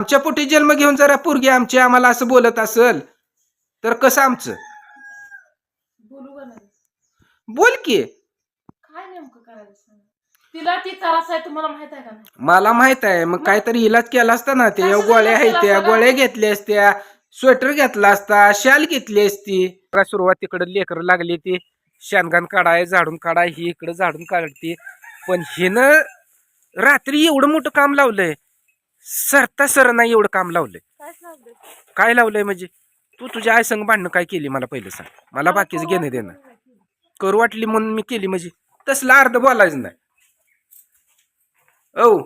आमच्या पोटी जन्म घेऊन जरा पोरगी आमची आम्हाला असं बोलत असल तर कसं आमचं? बोलू का नाही? बोल की. काय नेमकं करायचं? सांग तिला ती त्रास आहे तुम्हाला माहीत आहे का नाही? मला माहीत आहे. मग काहीतरी इलाज केला असता ना ते कसं गोळ्या इलाज आहेत त्या? गोळ्या घेतल्या असत्या स्वेटर घेतला असता शाल घेतली असती. जरा सुरुवातीकडे लेकर लागली ती. शानगान काढाय झाडून काढाय ही इकडे झाडून काढते. पण हिनं रात्री एवढं मोठं काम लावलंय. सरता सर नाही एवढं काम लावलंय. काय लावलंय? म्हणजे? तू तुझ्या आई संग भांडणं काय केली मला पहिलं सांग. मला बाकीचं घेणं देणं. करू वाटली म्हणून मी केली म्हणजे? तसलं अर्ध बोलायचं नाही. औ.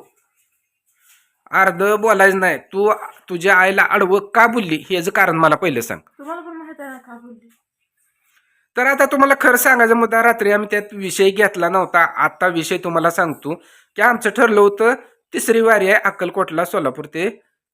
अर्ध बोलायचं नाही. तू तुझ्या आईला अडवं का बोलली? हेच कारण मला पहिलं सांग. तर आता तुम्हाला खरं सांगायचं मुद्दा रात्री आम्ही त्यात विषय घेतला नव्हता. आता विषय तुम्हाला सांगतो. की आमचं ठरलं होतं तिसरी वारी आहे अक्कलकोटला सोलापूर ते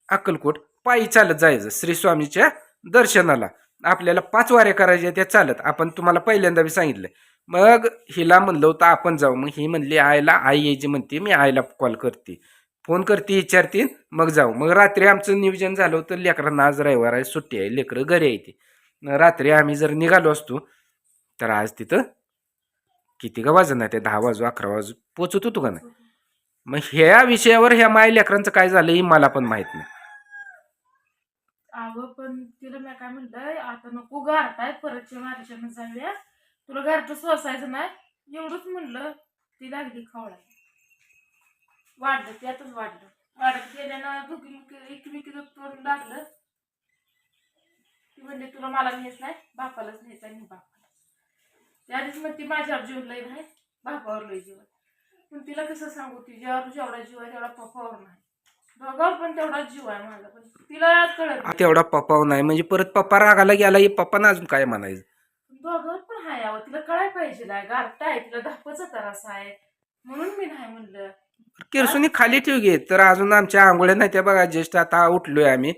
अक्कलकोट. पायी चालत जायचं श्री स्वामीच्या दर्शनाला. आपल्याला पाच वाऱ्या करायच्या त्या चालत. आपण तुम्हाला पहिल्यांदा बी सांगितलं मग हिला म्हणलं होतं आपण जाऊ. मग ही म्हणली आईला आई यायची म्हणते मी आईला कॉल करते. फोन करते विचारते मग जाऊ. मग रात्री आमचं नियोजन झालं होतं लेकरांना आज रविवार आहे सुट्टी आहे लेकरं घरी येते रात्री आम्ही जर निघालो असतो तर आज तिथं किती का वाजन आहे ते दहा वाजू अकरा वाजू पोचत होतो का नाही? मग ह्या विषयावर ह्या माय लेकरांचं काय झालं हे मला पण माहीत नाही. अगं पण तिला मी काय म्हणलंय आता नको गारताय परतच्या मार्च्यानं जाऊया. तुला गारट सोसायचं नाही एवढंच म्हणलं ती लागली खवळाय वाढलं त्यातच वाढलं. वाढत गेल्यानं दोघी एकमेकीचं तोंड लागलं. ती म्हणली तुला मला नेस नाही बापालाच न्यायचं आणि बापाला. त्याआधीच मग ती माझ्यावर जीवन लय नाही बापावर लय जीवन पण तिला कसं सांगू तिच्यावर जेवढा जीव आहे तेवढा पप्पावर नाही. दोघावर पण तेवढा जीव आहे माझा पण तिला कळत नाही. एवढा पप्पा नाही. म्हणजे परत पप्पा रागाला गेला हे पप्पानं अजून काय म्हणायचं? दोघावर पण हाय अहो तिला कळाय पाहिजे ना गारटा आहे तिला धापचा त्रास आहे. म्हणून मी नाही म्हणलं. किरसुनी खाली ठेव घे तर अजून आमच्या आंघोळ्या नाही त्या बघा ज्येष्ठ आता उठलोय आम्ही.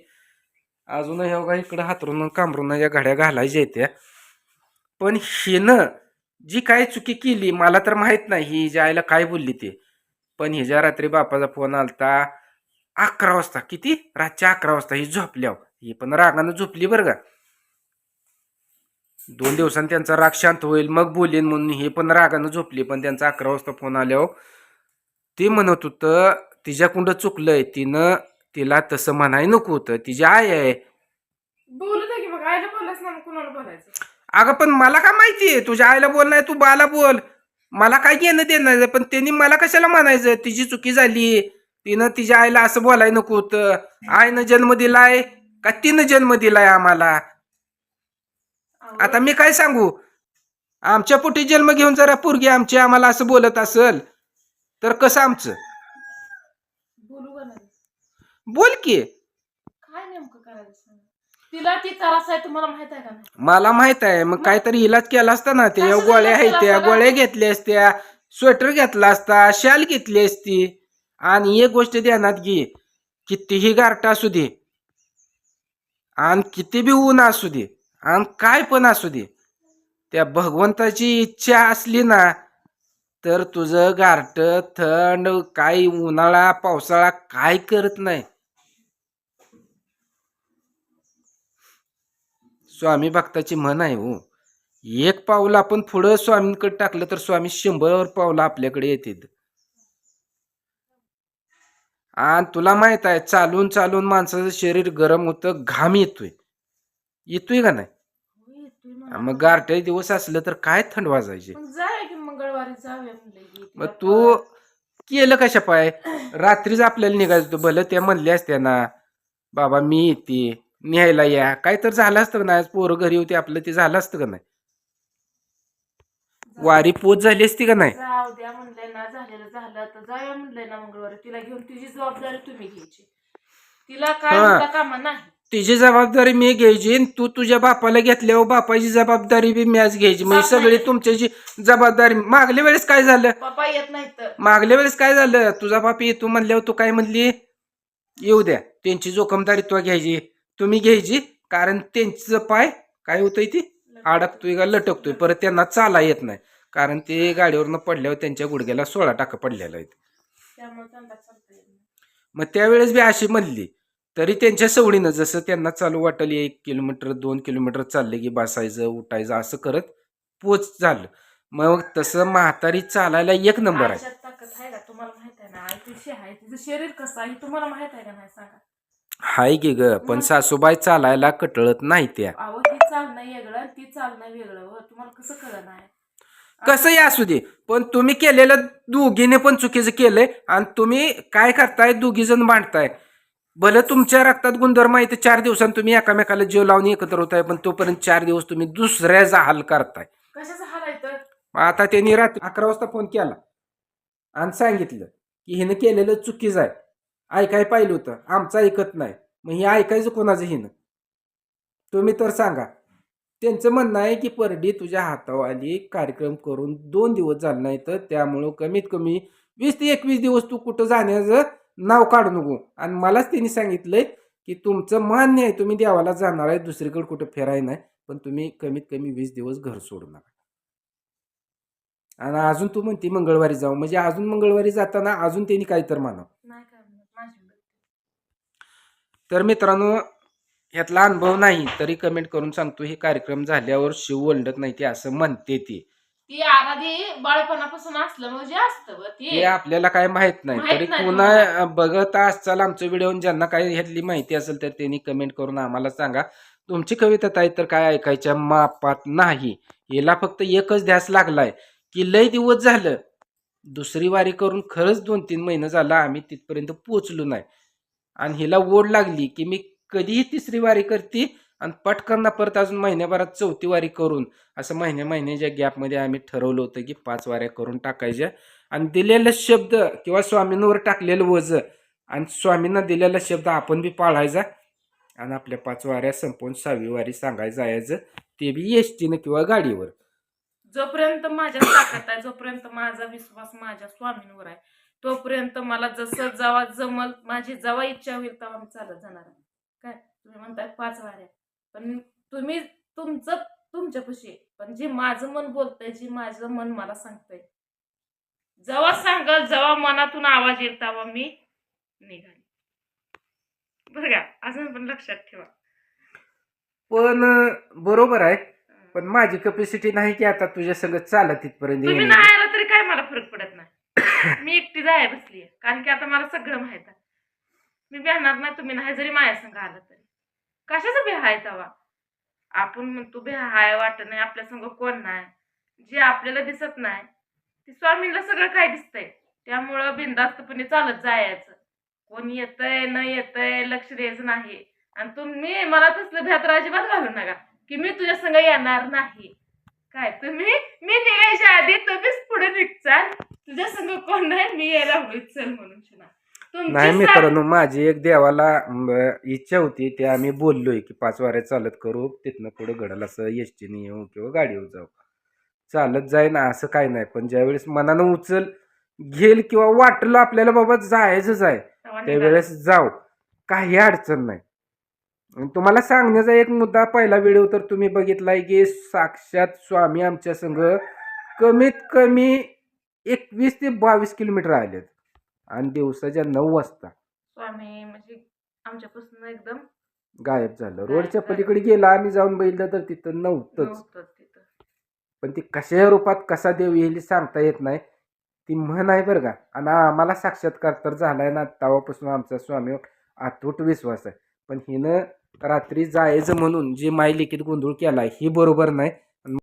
अजून हे बघा इकडं हातरून कांबरून या घड्या घालायच्या येत्या पण हिनं जी काय चुकी केली मला तर माहीत नाही. ही जायला आईला काय बोलली ते? पण हिच्या रात्री बापाचा फोन आलता अकरा वाजता. किती? रातच्या अकरा वाजता. ही झोपल्याव ही पण रागानं झोपली बरं का. दोन दिवसांनी त्यांचा राग शांत होईल मग बोलेन म्हणून हे पण रागानं झोपली. पण त्यांचा अकरा वाजता फोन आल्यावर ते म्हणत होतं तिच्याकुंड चुकलंय. तिनं तिला तसं म्हणाय नको होतं. तिची आई आहे. बोलू दे की मग. आईला बोलायचं ना मग कुणाला बोलायचं? अगं पण मला काय माहितीये तुझ्या आईला बोल नाही तू बाला बोल. मला काय घेणं देणं नाही. पण त्यांनी मला कशाला म्हणायचं? तिची चुकी झाली. तिनं तिच्या आईला असं बोलाय नको होतं. आईनं जन्म दिलाय का तिनं जन्म दिलाय आम्हाला? आता मी काय सांगू? आमच्या पोटी जन्म घेऊन जरा पोरगी आमची आम्हाला असं बोलत असल तर कसं आमचं? बोलू का नाही बोल की काय नेमकं करायचं सांग तिला ती त्रास आहे तुम्हाला माहीत आहे का नाही? मला माहीत आहे. मग काहीतरी इलाज केला असता ना ते कसं गोळ्या इलाज आहेत केला त्या असता? गोळ्या घेतल्या असत्या स्वेटर घेतला असता शाल घेतली असती. आणि एक गोष्ट ध्यानात घे कितीही गारटा असू दे आणि किती बी ऊन असू दे आणि काय पण असू दे त्या भगवंताची इच्छा असली ना तर तुझं गारट थंड काही उन्हाळा पावसाळा काय करत नाही. स्वामी भक्ताची म्हण आहे हो. एक पाऊल आपण पुढं स्वामींकडे टाकलं तर स्वामी शंभर पावलं आपल्याकडे येतात आणि तुला माहीत आहे चालून चालून माणसाचं शरीर गरम होतं घाम येतोय. येतोय का नाही? मला. मग गारठे दिवस असलं तर काय थंड वाजायचे? मग तू केलं कशा पाय रात्रीच आपल्याला निघायचं होतं भलं त्या म्हणल्या असत्या ना बाबा मी येते. न्यायला या. काय तर झालं असतं का नाही? पोरं घरी होती आपलं ते झालं असतं का नाही? वारी पोच झाली असती का नाही? जाऊ द्या म्हणलंय ना झालेलं झालं. तर जाऊया म्हणलंय ना मंगळवारी. तिला घेऊन तिची जबाबदारी तुम्ही घ्यायची. तिला काय हा. म्हणता कामा नाही. तिची जबाबदारी मी घ्यायची आणि तू तुझ्या बापाला घेतल्यावर बापाची जबाबदारी बी मॅच घ्यायची. म्हणजे. सगळी तुमच्याची जबाबदारी मागल्या वेळेस काय झालं? पप्पा येत नाही तर. मागल्या वेळेस काय झालं? तुझा बाप येतो म्हणल्यावर तू काय म्हणली? येऊ द्या. त्यांची जोखमदारी तू घ्यायची. तुम्ही घ्यायची कारण त्यांचं पाय काय होतंय ती? अडकतोय का लटकतोय? परत त्यांना चाला येत नाही. कारण ते गाडीवरनं पडल्यावर त्यांच्या गुडघ्याला सोळा टाका पडलेला आहेत. मग त्यावेळेस बी अशी म्हणली तरी त्यांच्या सवडीनं जसं त्यांना चालू वाटेल एक किलोमीटर दोन किलोमीटर चालले की बसायचं उठायचं असं करत पोच झालं. मग तसं म्हातारी चालायला एक नंबर आहे. तुम्हाला माहीत आहे ना? शरीर कसं आहे तुम्हाला माहीत आहे का नाही? सांगा. हाय की ग पण? सासूबाई चालायला कटळत नाही त्या. अहो ही चालणं वेगळं आणि ती चालणं वेगळं हो. तुम्हाला कसं कसंही असू दे पण तुम्ही केलेलं दोघीने पण चुकीचं केलंय आणि तुम्ही काय करताय? दोघी जण भांडताय. भलं तुमच्या रक्तात गुणधर्म आहे चार दिवसांनी तुम्ही एकामेकाला जीव लावून एकत्र होताय पण तोपर्यंत चार दिवस तुम्ही दुसऱ्याचा हाल करताय. कशाचं आता त्यांनी रात्री अकरा वाजता फोन केला आणि सांगितलं की हिनं केलेलं चुकीचं आहे. ऐकाय पाहिलं होतं. आमचं ऐकत नाही. मग हे ऐकायचं कोणाचं हिनं? तुम्ही तर सांगा. त्यांचं म्हणणं आहे की परडी तुझ्या हातावर आली कार्यक्रम करून दोन दिवस झाला नाही तर त्यामुळं कमीत कमी वीस ते एकवीस दिवस तू कुठं जाण्याचं नाव काढू नको. आणि मलाच त्यांनी सांगितलंय की तुमचं मान्य आहे तुम्ही देवाला जाणार आहे दुसरीकडे कुठं फिराय नाही पण तुम्ही कमीत कमी वीस दिवस घर सोडू नका. आणि अजून तू म्हणते मंगळवारी जाऊ. म्हणजे अजून मंगळवारी जाताना अजून त्यांनी काही तर मानव नाही काय म्हणत माझी तर मित्रांनो ह्यातला अनुभव नाही तरी कमेंट करून सांगतो हे कार्यक्रम झाल्यावर शिव ओलडत नाही ते असं म्हणते ती. ती आराधी बाळपणापासून असलं म्हणजे असतं व ती. आपल्याला काय माहीत नाही माहीत तरी नाही पुन्हा बघत असाल आमचं व्हिडिओ ज्यांना काही ह्यातली माहिती असेल तर त्यांनी कमेंट करून आम्हाला सांगा. तुमची कविता ताई तर काय ऐकायच्या मापात नाही. हिला फक्त एकच ध्यास लागलाय की लय दिवस झालं दुसरी वारी करून खरंच दोन तीन महिने झाला आम्ही तिथपर्यंत पोचलो नाही. आणि हिला ओढ लागली की मी कधीही तिसरी वारी करते आणि पटकन परत अजून महिन्याभरात चौथी वारी करून असं महिन्या महिन्याच्या गॅपमध्ये आम्ही ठरवलं होतं की पाच वाऱ्या करून टाकायच्या. आणि दिलेला शब्द किंवा स्वामींवर टाकलेलं वज आणि स्वामींना दिलेला शब्द आपण बी पाळायचा आणि आपल्या पाच वाऱ्या संपवून सहावी वारी सांगायचं जायचं ते बी एस टीनं किंवा गाडीवर. जोपर्यंत माझ्या ताकद आहे जोपर्यंत माझा विश्वास माझ्या स्वामींवर आहे तोपर्यंत मला जसं जेव्हा जमल माझी जेव्हा इच्छा होईल तेव्हा मी चालत जाणार काय? तुम्ही म्हणताय पाच वाऱ्या. पण तुम्ही तुमचं तुमच्यापाशी. पण जे माझं मन बोलतंय जे माझं मन मला सांगतंय. जेव्हा सांगाल जेव्हा मनातून आवाज येईल तेव्हा मी निघाली. बरं का? अजून पण लक्षात ठेवा. पण बरोबर आहे. पण माझी कपॅसिटी नाही की आता तुझ्या सगळं चालत तिथपर्यंत तुम्ही. नाही आला तरी काय मला फरक पडत नाही? मी एकटी जाय बसली कारण की आता मला सगळं माहीत आहे. मी बेहणार नाही तुम्ही नाही जरी माझ्या संघ आलं तरी. कशाचं बेहा आहे तवा? आपण म्हणतो बेहा हाय वाटत नाही आपल्या संघ कोण नाही? जे आपल्याला दिसत नाही ते स्वामींना सगळं काय दिसतंय? त्यामुळं बिंदास्तपणे चालत जायचं. कोण येतंय न येतंय लक्ष द्यायचं नाही. आणि तुम्ही मला तसलं भ्यात अजिबात घालू नका की मी तुझ्या संग येणार नाही. काय तुम्ही मी निघायच्या आधी तुम्हीच पुढे निघचाल तुझ्या संग कोण नाही मी यायला चल म्हणून शिना. नाही मित्रांनो माझी एक देवाला इच्छा होती ते आम्ही बोललोय की पाच वाऱ्या चालत करू तिथनं पुढे घडाल असं एस टीने येऊ किंवा गाडीवर जाऊ चालत जाय ना असं काय नाही पण ज्यावेळेस मनानं उचल घेल किंवा वाटलं आपल्याला बाबा जायचंच आहे तेव्हा निघा. त्यावेळेस जाऊ काही अडचण नाही तुम्हाला सांगण्याचा एक मुद्दा पहिला व्हिडिओ तर तुम्ही बघितलाय की साक्षात स्वामी आमच्या संघ कमीत कमी एकवीस ते बावीस किलोमीटर आलेत. आणि दिवसाच्या नऊ वाजता. स्वामी म्हणजे आमच्यापासून एकदम गायब झालं. रोडच्या. पलीकडे गेला आम्ही जाऊन बघितलं तर तिथं नव्हतंच. पण ती कशा रूपात कसा देव येईल सांगता येत नाही. ती म्हण आहे बरं का आणि आम्हाला साक्षात्कार तर झालाय ना तेव्हापासून आमचा स्वामीवर अतूट विश्वास आहे. पण हिनं रात्री जायचं म्हणून जे माय लिखित गोंधळ केला ही बरोबर नाही.